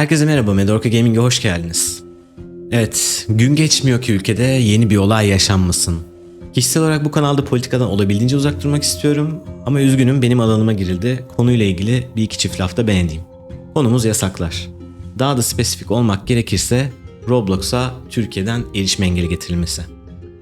Herkese merhaba, Medorka Gaming'e hoş geldiniz. Evet, gün geçmiyor ki ülkede yeni bir olay yaşanmasın. Kişisel olarak bu kanalda politikadan olabildiğince uzak durmak istiyorum ama üzgünüm benim alanıma girildi. Konuyla ilgili bir iki çift lafta beğendiğim. Konumuz yasaklar. Daha da spesifik olmak gerekirse Roblox'a Türkiye'den erişim engeli getirilmesi.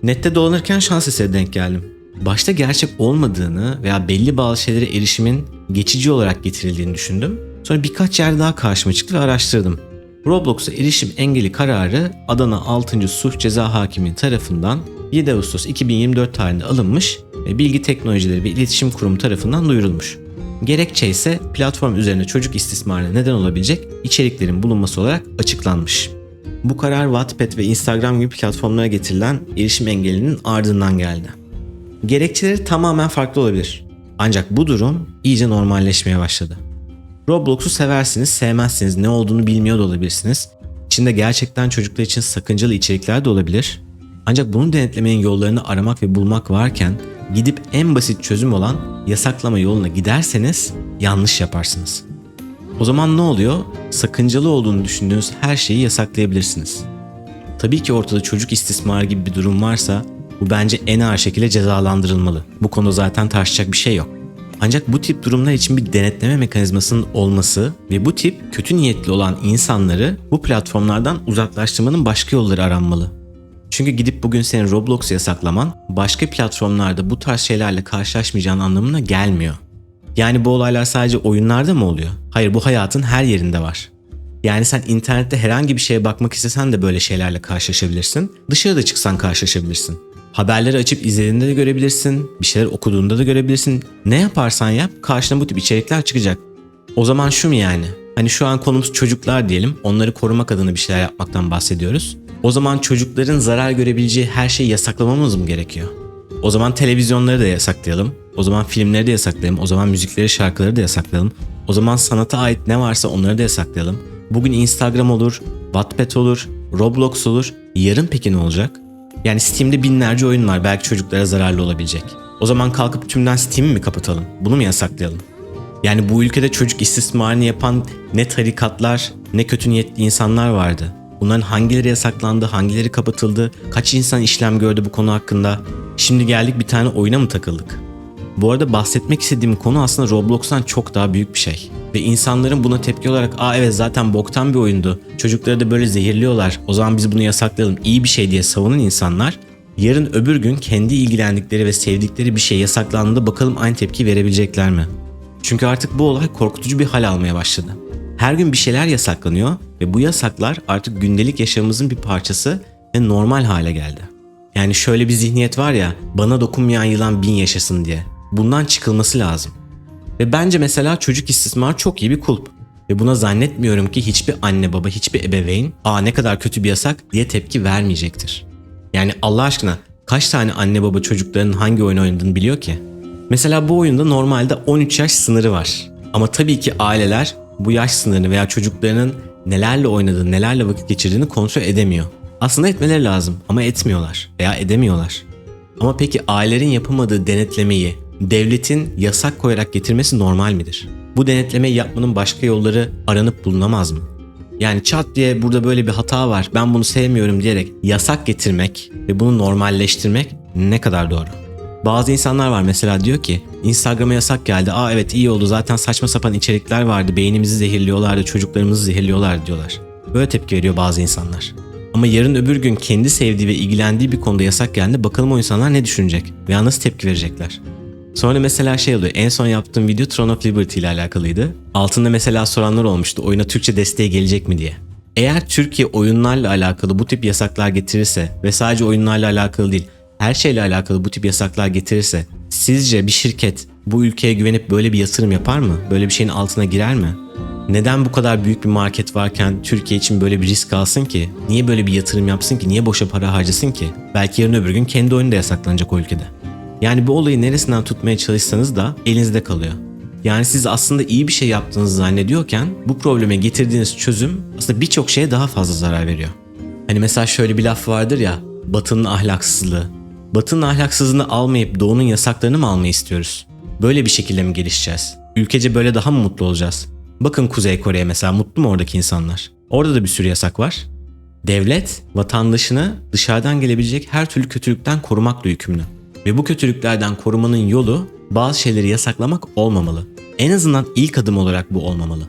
Nette dolanırken şans eseri denk geldim. Başta gerçek olmadığını veya belli bazı şeylere erişimin geçici olarak getirildiğini düşündüm. Sonra birkaç yer daha karşıma çıktı ve araştırdım. Roblox'a erişim engeli kararı Adana 6. Suç Ceza Hakimi tarafından 7 Ağustos 2024 tarihinde alınmış ve Bilgi Teknolojileri ve İletişim Kurumu tarafından duyurulmuş. Gerekçe ise platform üzerinde çocuk istismarına neden olabilecek içeriklerin bulunması olarak açıklanmış. Bu karar Wattpad ve Instagram gibi platformlara getirilen erişim engelinin ardından geldi. Gerekçeleri tamamen farklı olabilir. Ancak bu durum iyice normalleşmeye başladı. Roblox'u seversiniz, sevmezsiniz, ne olduğunu bilmiyor da olabilirsiniz. İçinde gerçekten çocuklar için sakıncalı içerikler de olabilir. Ancak bunu denetlemenin yollarını aramak ve bulmak varken gidip en basit çözüm olan yasaklama yoluna giderseniz yanlış yaparsınız. O zaman ne oluyor? Sakıncalı olduğunu düşündüğünüz her şeyi yasaklayabilirsiniz. Tabii ki ortada çocuk istismarı gibi bir durum varsa bu bence en ağır şekilde cezalandırılmalı. Bu konuda zaten tartışacak bir şey yok. Ancak bu tip durumlar için bir denetleme mekanizmasının olması ve bu tip kötü niyetli olan insanları bu platformlardan uzaklaştırmanın başka yolları aranmalı. Çünkü gidip bugün senin Roblox'u yasaklaman başka platformlarda bu tarz şeylerle karşılaşmayacağın anlamına gelmiyor. Yani bu olaylar sadece oyunlarda mı oluyor? Hayır bu hayatın her yerinde var. Yani sen internette herhangi bir şeye bakmak istesen de böyle şeylerle karşılaşabilirsin. Dışarıda çıksan karşılaşabilirsin. Haberleri açıp izlediğinde de görebilirsin. Bir şeyler okuduğunda da görebilirsin. Ne yaparsan yap karşına bu tip içerikler çıkacak. O zaman şu mu yani? Hani şu an konumuz çocuklar diyelim. Onları korumak adına bir şeyler yapmaktan bahsediyoruz. O zaman çocukların zarar görebileceği her şeyi yasaklamamız mı gerekiyor? O zaman televizyonları da yasaklayalım. O zaman filmleri de yasaklayalım. O zaman müzikleri, şarkıları da yasaklayalım. O zaman sanata ait ne varsa onları da yasaklayalım. Bugün Instagram olur, Wattpad olur, Roblox olur. Yarın peki ne olacak? Yani Steam'de binlerce oyun var belki çocuklara zararlı olabilecek. O zaman kalkıp tümden Steam'i mi kapatalım? Bunu mu yasaklayalım? Yani bu ülkede çocuk istismarını yapan ne tarikatlar ne kötü niyetli insanlar vardı. Bunların hangileri yasaklandı, hangileri kapatıldı, kaç insan işlem gördü bu konu hakkında. Şimdi geldik bir tane oyuna mı takıldık? Bu arada bahsetmek istediğim konu aslında Roblox'tan çok daha büyük bir şey. Ve insanların buna tepki olarak aa evet zaten boktan bir oyundu. Çocukları da böyle zehirliyorlar. O zaman biz bunu yasaklayalım. iyi bir şey diye savunan insanlar yarın öbür gün kendi ilgilendikleri ve sevdikleri bir şey yasaklandığında bakalım aynı tepki verebilecekler mi? Çünkü artık bu olay korkutucu bir hal almaya başladı. Her gün bir şeyler yasaklanıyor ve bu yasaklar artık gündelik yaşamımızın bir parçası ve normal hale geldi. Yani şöyle bir zihniyet var ya, bana dokunmayan yılan bin yaşasın diye. Bundan çıkılması lazım. Ve bence mesela çocuk istismar çok iyi bir kulp. Ve buna zannetmiyorum ki hiçbir anne baba, hiçbir ebeveyn ''Aa ne kadar kötü bir yasak'' diye tepki vermeyecektir. Yani Allah aşkına kaç tane anne baba çocuklarının hangi oyun oynadığını biliyor ki? Mesela bu oyunda normalde 13 yaş sınırı var. Ama tabii ki aileler bu yaş sınırını veya çocuklarının nelerle oynadığını, nelerle vakit geçirdiğini kontrol edemiyor. Aslında etmeleri lazım ama etmiyorlar veya edemiyorlar. Ama peki ailelerin yapamadığı denetlemeyi devletin yasak koyarak getirmesi normal midir? Bu denetlemeyi yapmanın başka yolları aranıp bulunamaz mı? Yani çat diye burada böyle bir hata var ben bunu sevmiyorum diyerek yasak getirmek ve bunu normalleştirmek ne kadar doğru? Bazı insanlar var mesela diyor ki Instagram'a yasak geldi. Aa evet iyi oldu zaten saçma sapan içerikler vardı. Beynimizi zehirliyorlardı, çocuklarımızı zehirliyorlar diyorlar. Böyle tepki veriyor bazı insanlar. Ama yarın öbür gün kendi sevdiği ve ilgilendiği bir konuda yasak geldi. Bakalım o insanlar ne düşünecek veya nasıl tepki verecekler. Sonra mesela şey oluyor. En son yaptığım video Throne of Liberty ile alakalıydı. Altında mesela soranlar olmuştu. Oyuna Türkçe desteği gelecek mi diye. Eğer Türkiye oyunlarla alakalı bu tip yasaklar getirirse ve sadece oyunlarla alakalı değil, her şeyle alakalı bu tip yasaklar getirirse sizce bir şirket bu ülkeye güvenip böyle bir yatırım yapar mı? Böyle bir şeyin altına girer mi? Neden bu kadar büyük bir market varken Türkiye için böyle bir risk alsın ki? Niye böyle bir yatırım yapsın ki? Niye boşa para harcasın ki? Belki yarın öbür gün kendi oyunu da yasaklanacak o ülkede. Yani bu olayı neresinden tutmaya çalışsanız da elinizde kalıyor. Yani siz aslında iyi bir şey yaptığınızı zannediyorken bu probleme getirdiğiniz çözüm aslında birçok şeye daha fazla zarar veriyor. Hani mesela şöyle bir laf vardır ya, Batı'nın ahlaksızlığı. Batı'nın ahlaksızlığını almayıp Doğu'nun yasaklarını mı almayı istiyoruz? Böyle bir şekilde mi gelişeceğiz? Ülkece böyle daha mı mutlu olacağız? Bakın Kuzey Kore'ye mesela mutlu mu oradaki insanlar? Orada da bir sürü yasak var. Devlet vatandaşını dışarıdan gelebilecek her türlü kötülükten korumakla yükümlü. Ve bu kötülüklerden korumanın yolu bazı şeyleri yasaklamak olmamalı. En azından ilk adım olarak bu olmamalı.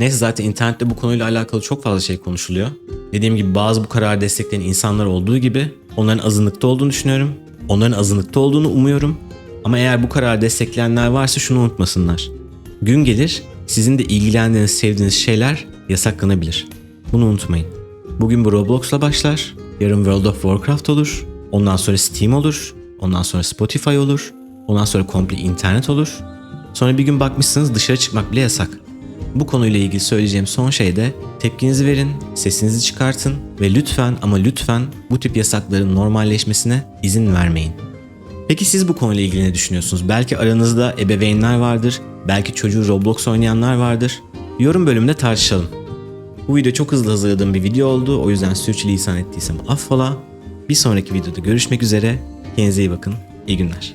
Neyse zaten internette bu konuyla alakalı çok fazla şey konuşuluyor. Dediğim gibi bazı bu kararı destekleyen insanlar olduğu gibi onların azınlıkta olduğunu düşünüyorum. Onların azınlıkta olduğunu umuyorum. Ama eğer bu kararı destekleyenler varsa şunu unutmasınlar. Gün gelir sizin de ilgilendiğiniz, sevdiğiniz şeyler yasaklanabilir. Bunu unutmayın. Bugün bu Roblox'la başlar. Yarın World of Warcraft olur. Ondan sonra Steam olur. Ondan sonra Spotify olur. Ondan sonra komple internet olur. Sonra bir gün bakmışsınız dışarı çıkmak bile yasak. Bu konuyla ilgili söyleyeceğim son şey de tepkinizi verin, sesinizi çıkartın ve lütfen ama lütfen bu tip yasakların normalleşmesine izin vermeyin. Peki siz bu konuyla ilgili ne düşünüyorsunuz? Belki aranızda ebeveynler vardır, belki çocuğu Roblox oynayanlar vardır. Yorum bölümünde tartışalım. Bu video çok hızlı hazırladığım bir video oldu. O yüzden sürçülisan ettiysem affola. Bir sonraki videoda görüşmek üzere. Kendinize iyi bakın. İyi günler.